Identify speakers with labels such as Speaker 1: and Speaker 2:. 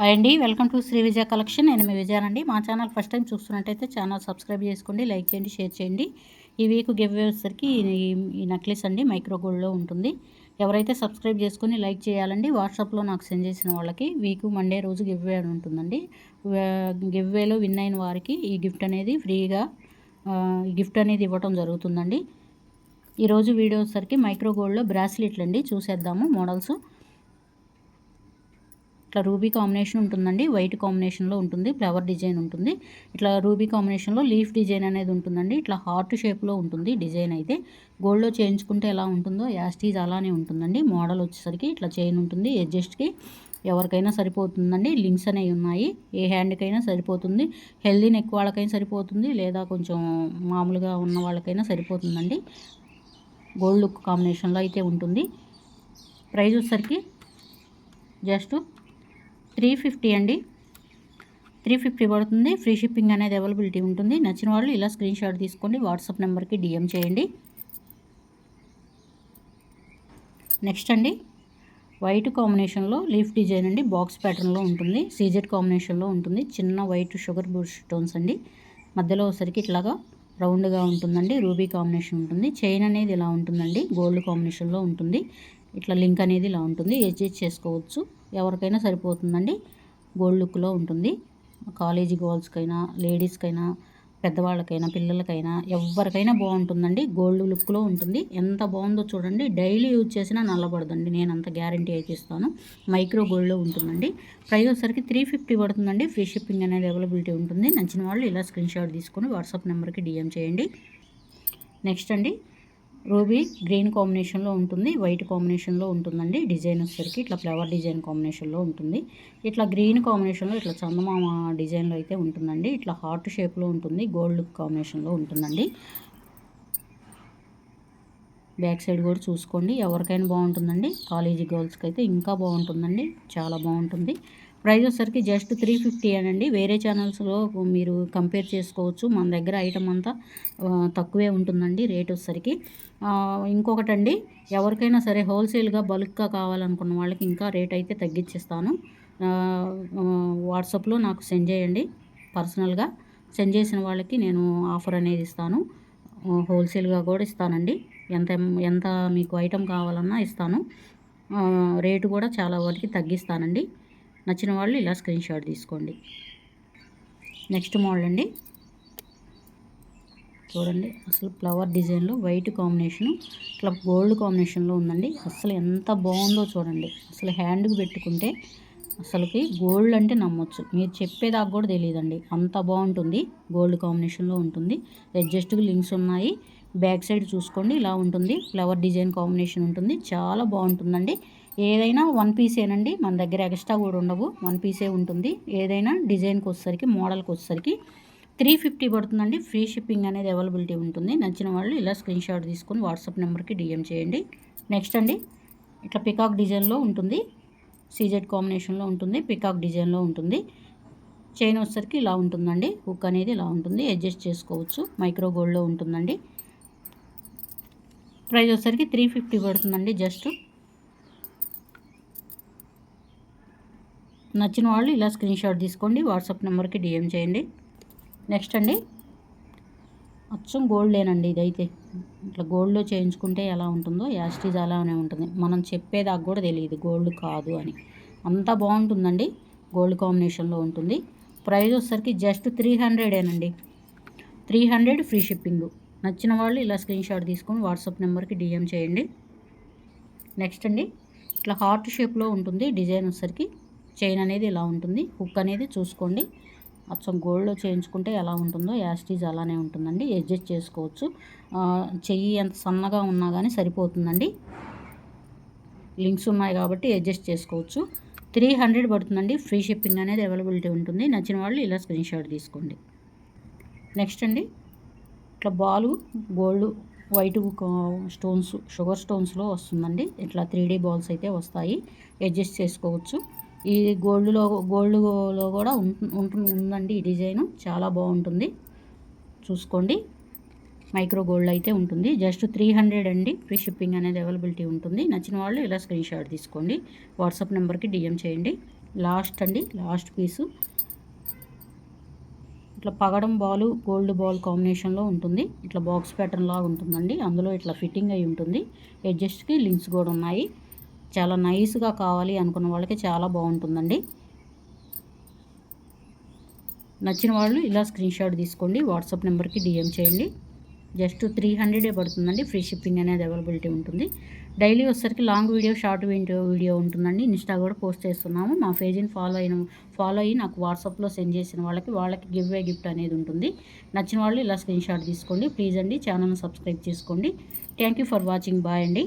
Speaker 1: Hi అండి welcome to Sri Vijaya collection. నేను మీ విజయానండి మా ఛానల్ ఫస్ట్ టైం చూస్తున్నట్టయితే ఛానల్ సబ్స్క్రైబ్ చేసుకోండి లైక్ చేయండి షేర్ చేయండి. ఈ వీక్ గివ్ వచ్చేసరికి ఈ నెక్లెస్ అండి మైక్రో గోల్డ్లో ఉంటుంది. ఎవరైతే సబ్స్క్రైబ్ చేసుకుని లైక్ చేయాలండి వాట్సాప్లో నాకు సెండ్ చేసిన వాళ్ళకి వీక్ మండే రోజు గివ్ వే ఉంటుందండి. గివ్ వేలో విన్ అయిన వారికి ఈ గిఫ్ట్ అనేది ఫ్రీగా గిఫ్ట్ అనేది ఇవ్వటం జరుగుతుందండి. ఈరోజు వీడియో వచ్చేసరికి మైక్రో గోల్డ్లో బ్రాస్లెట్లు అండి చూసేద్దాము మోడల్స్. ఇట్లా రూబీ కాంబినేషన్ ఉంటుందండి. వైట్ కాంబినేషన్లో ఉంటుంది. ఫ్లవర్ డిజైన్ ఉంటుంది. ఇట్లా రూబీ కాంబినేషన్లో లీఫ్ డిజైన్ అనేది ఉంటుందండి. ఇట్లా హార్ట్ షేప్లో ఉంటుంది డిజైన్ అయితే. గోల్డ్లో చేయించుకుంటే ఎలా ఉంటుందో యాస్టీజ్ అలానే ఉంటుందండి. మోడల్ వచ్చేసరికి ఇట్లా చైన్ ఉంటుంది. ఎడ్జస్ట్కి ఎవరికైనా సరిపోతుందండి. లింక్స్ అనేవి ఉన్నాయి. ఏ హ్యాండ్కైనా సరిపోతుంది. హెల్దీ నెక్ వాళ్ళకైనా సరిపోతుంది. లేదా కొంచెం మామూలుగా ఉన్న వాళ్ళకైనా సరిపోతుందండి. గోల్డ్ లుక్ కాంబినేషన్లో అయితే ఉంటుంది. ప్రైజ్ వచ్చేసరికి జస్ట్ త్రీ ఫిఫ్టీ అండి. త్రీ ఫిఫ్టీ పడుతుంది. ఫ్రీ షిప్పింగ్ అనేది అవైలబిలిటీ ఉంటుంది. నచ్చిన వాళ్ళు ఇలా స్క్రీన్ షాట్ తీసుకోండి. వాట్సాప్ నెంబర్కి డిఎం చేయండి. నెక్స్ట్ అండి. వైట్ కాంబినేషన్లో లీఫ్ డిజైన్ అండి. బాక్స్ ప్యాటర్న్లో ఉంటుంది. సీజెడ్ కాంబినేషన్లో ఉంటుంది. చిన్న వైట్ షుగర్ బుష్ స్టోన్స్ అండి. మధ్యలో ఒకసారికి ఇట్లాగా రౌండ్గా ఉంటుందండి. రూబీ కాంబినేషన్ ఉంటుంది. చైన్ అనేది ఇలా ఉంటుందండి. గోల్డ్ కాంబినేషన్లో ఉంటుంది. ఇట్లా లింక్ అనేది ఇలా ఉంటుంది. ఎడ్జెస్ చేసుకోవచ్చు. ఎవరికైనా సరిపోతుందండి. గోల్డ్ లుక్లో ఉంటుంది. కాలేజీ గర్ల్స్కైనా లేడీస్కైనా పెద్దవాళ్ళకైనా పిల్లలకైనా ఎవరికైనా బాగుంటుందండి. గోల్డ్ లుక్లో ఉంటుంది. ఎంత బాగుందో చూడండి. డైలీ యూజ్ చేసినా నల్లబడదండి. నేను అంత గ్యారంటీ అయితే ఇస్తాను. మైక్రో గోల్డ్లో ఉంటుందండి. ప్రైస్ వచ్చేసరికి త్రీ ఫిఫ్టీ పడుతుందండి. ఫ్రీ షిప్పింగ్ అనేది అవైలబిలిటీ ఉంటుంది. నచ్చిన వాళ్ళు ఇలా స్క్రీన్ షాట్ తీసుకొని వాట్సాప్ నెంబర్కి డిఎం చేయండి. నెక్స్ట్ అండి. రూబీ గ్రీన్ కాంబినేషన్లో ఉంటుంది వైట్ కాంబినేషన్లో ఉంటుందండి. డిజైన్ వచ్చేసరికి ఇట్లా ఫ్లవర్ డిజైన్ కాంబినేషన్లో ఉంటుంది. ఇట్లా గ్రీన్ కాంబినేషన్లో ఇట్లా చందమామ డిజైన్లో అయితే ఉంటుందండి. ఇట్లా హార్ట్ షేప్లో ఉంటుంది గోల్డ్ కాంబినేషన్లో ఉంటుందండి. బ్యాక్ సైడ్ కూడా చూసుకోండి ఎవరికైనా బాగుంటుందండి. కాలేజీ గర్ల్స్కి అయితే ఇంకా బాగుంటుందండి చాలా బాగుంటుంది. ప్రైస్ వచ్చేసరికి జస్ట్ త్రీ ఫిఫ్టీ అనండి. వేరే ఛానల్స్లో మీరు కంపేర్ చేసుకోవచ్చు మన దగ్గర ఐటమ్ అంతా తక్కువే ఉంటుందండి రేట్ వచ్చేసరికి. ఇంకొకటండి ఎవరికైనా సరే హోల్సేల్గా బల్క్గా కావాలనుకున్న వాళ్ళకి ఇంకా రేట్ అయితే తగ్గించిస్తాను వాట్సాప్లో నాకు సెండ్ చేయండి పర్సనల్గా. సెండ్ చేసిన వాళ్ళకి నేను ఆఫర్ అనేది ఇస్తాను. హోల్సేల్గా కూడా ఇస్తానండి. ఎంత ఎంత మీకు ఐటెం కావాలన్నా ఇస్తాను. రేటు కూడా చాలా వరకు తగ్గిస్తానండి. నచ్చిన వాళ్ళు ఇలా స్క్రీన్ షాట్ తీసుకోండి. నెక్స్ట్ మోడల్ అండి. చూడండి. అసలు ఫ్లవర్ డిజైన్లో వైట్ కాంబినేషను ఇట్లా గోల్డ్ కాంబినేషన్లో ఉందండి. అసలు ఎంత బాగుందో చూడండి. అసలు హ్యాండ్కి పెట్టుకుంటే అసలుకి గోల్డ్ అంటే నమ్మొచ్చు. మీరు చెప్పేదాకా కూడా తెలియదండి. అంత బాగుంటుంది. గోల్డ్ కాంబినేషన్లో ఉంటుంది. అడ్జస్ట్గా లింక్స్ ఉన్నాయి. బ్యాక్ సైడ్ చూసుకోండి. ఇలా ఉంటుంది. ఫ్లవర్ డిజైన్ కాంబినేషన్ ఉంటుంది. చాలా బాగుంటుందండి. ఏదైనా వన్ పీసేనండి. మన దగ్గర ఎక్స్ట్రా కూడా ఉండవు. వన్ పీసే ఉంటుంది. ఏదైనా డిజైన్కి వచ్చేసరికి మోడల్కి వచ్చేసరికి త్రీ ఫిఫ్టీ పడుతుందండి. ఫ్రీ షిప్పింగ్ అనేది అవైలబిలిటీ ఉంటుంది. నచ్చిన వాళ్ళు ఇలా స్క్రీన్ షాట్ తీసుకొని వాట్సాప్ నెంబర్కి డిఎం చేయండి. నెక్స్ట్ అండి ఇట్లా పికాక్ డిజైన్లో ఉంటుంది. సీజెడ్ కాంబినేషన్లో ఉంటుంది. పికాక్ డిజైన్లో ఉంటుంది. చైన్ వచ్చేసరికి ఇలా ఉంటుందండి. హుక్ అనేది ఇలా ఉంటుంది. అడ్జస్ట్ చేసుకోవచ్చు. మైక్రో గోల్డ్లో ఉంటుందండి. ప్రైస్ వచ్చేసరికి త్రీ ఫిఫ్టీ పడుతుందండి జస్ట్. నచ్చిన వాళ్ళు ఇలా స్క్రీన్ షాట్ తీసుకోండి. వాట్సాప్ నెంబర్కి డిఎం చేయండి. నెక్స్ట్ అండి. అచ్చం గోల్డ్లేనండి ఇదైతే. ఇట్లా గోల్డ్లో చేయించుకుంటే ఎలా ఉంటుందో యాస్టీజ్ అలానే ఉంటుంది. మనం చెప్పేదాకా కూడా తెలియదు గోల్డ్ కాదు అని. అంత బాగుంటుందండి గోల్డ్ కాంబినేషన్లో ఉంటుంది. ప్రైస్ వచ్చేసరికి జస్ట్ త్రీ హండ్రెడేనండి త్రీ హండ్రెడ్ ఫ్రీ షిప్పింగ్ నచ్చిన వాళ్ళు ఇలా స్క్రీన్ షాట్ తీసుకొని వాట్సాప్ నెంబర్కి డిఎం చేయండి. నెక్స్ట్ అండి ఇట్లా హార్ట్ షేప్లో ఉంటుంది డిజైన్ వచ్చేసరికి చైన్ అనేది ఇలా ఉంటుంది హుక్ అనేది చూసుకోండి. అచ్చం గోల్డ్లో చేయించుకుంటే ఎలా ఉంటుందో యాస్టీజ్ అలానే ఉంటుందండి. అడ్జస్ట్ చేసుకోవచ్చు. చెయ్యి ఎంత సన్నగా ఉన్నా కానీ సరిపోతుందండి. లింక్స్ ఉన్నాయి కాబట్టి అడ్జస్ట్ చేసుకోవచ్చు. త్రీ హండ్రెడ్ పడుతుందండి. ఫ్రీ షిప్పింగ్ అనేది అవైలబిలిటీ ఉంటుంది. నచ్చిన వాళ్ళు ఇలా స్క్రీన్ షాట్ తీసుకోండి. నెక్స్ట్ అండి. ఇట్లా ball gold white stones sugar స్టోన్స్లో వస్తుందండి. ఇట్లా త్రీ బాల్స్ అయితే వస్తాయి. అడ్జస్ట్ చేసుకోవచ్చు. ఈ గోల్డ్లో గోల్డ్లో కూడా ఉంటుంది ఉందండి ఈ డిజైన్. చాలా బాగుంటుంది. చూసుకోండి. మైక్రో గోల్డ్ అయితే ఉంటుంది. జస్ట్ త్రీ హండ్రెడ్ అండి. ఫ్రీ షిప్పింగ్ అనేది అవైలబిలిటీ ఉంటుంది. నచ్చిన వాళ్ళు ఇలా స్క్రీన్ షాట్ తీసుకోండి. వాట్సాప్ నెంబర్కి డిఎం చేయండి. లాస్ట్ అండి. Last piece. ఇట్లా పగడం బాల్ గోల్డ్ బాల్ కాంబినేషన్లో ఉంటుంది. ఇట్లా బాక్స్ ప్యాటర్న్ లాగా ఉంటుందండి. అందులో ఇట్లా ఫిట్టింగ్ అయి ఉంటుంది. ఎడ్జస్ట్కి లింక్స్ కూడా ఉన్నాయి. చాలా నైస్గా కావాలి అనుకున్న వాళ్ళకి చాలా బాగుంటుందండి. నచ్చిన వాళ్ళు ఇలా స్క్రీన్ షాట్ తీసుకోండి వాట్సాప్ నెంబర్కి డిఎం చేయండి. జస్ట్ త్రీ హండ్రెడే పడుతుందండి ఫ్రీ షిప్పింగ్ అనేది అవైలబిలిటీ ఉంటుంది. డైలీ వచ్చేసరికి long video short video video ఉంటుందండి. ఇన్స్టా కూడా పోస్ట్ చేస్తున్నాము. మా పేజీని ఫాలో అయిన ఫాలో అయ్యి నాకు వాట్సాప్లో సెండ్ చేసిన వాళ్ళకి వాళ్ళకి గివ్ వే గిఫ్ట్ అనేది ఉంటుంది. నచ్చిన వాళ్ళు ఇలా స్క్రీన్ షాట్ తీసుకోండి. ప్లీజ్ అండి ఛానల్ని సబ్స్క్రైబ్ చేసుకోండి. Thank you for watching. Bye అండి.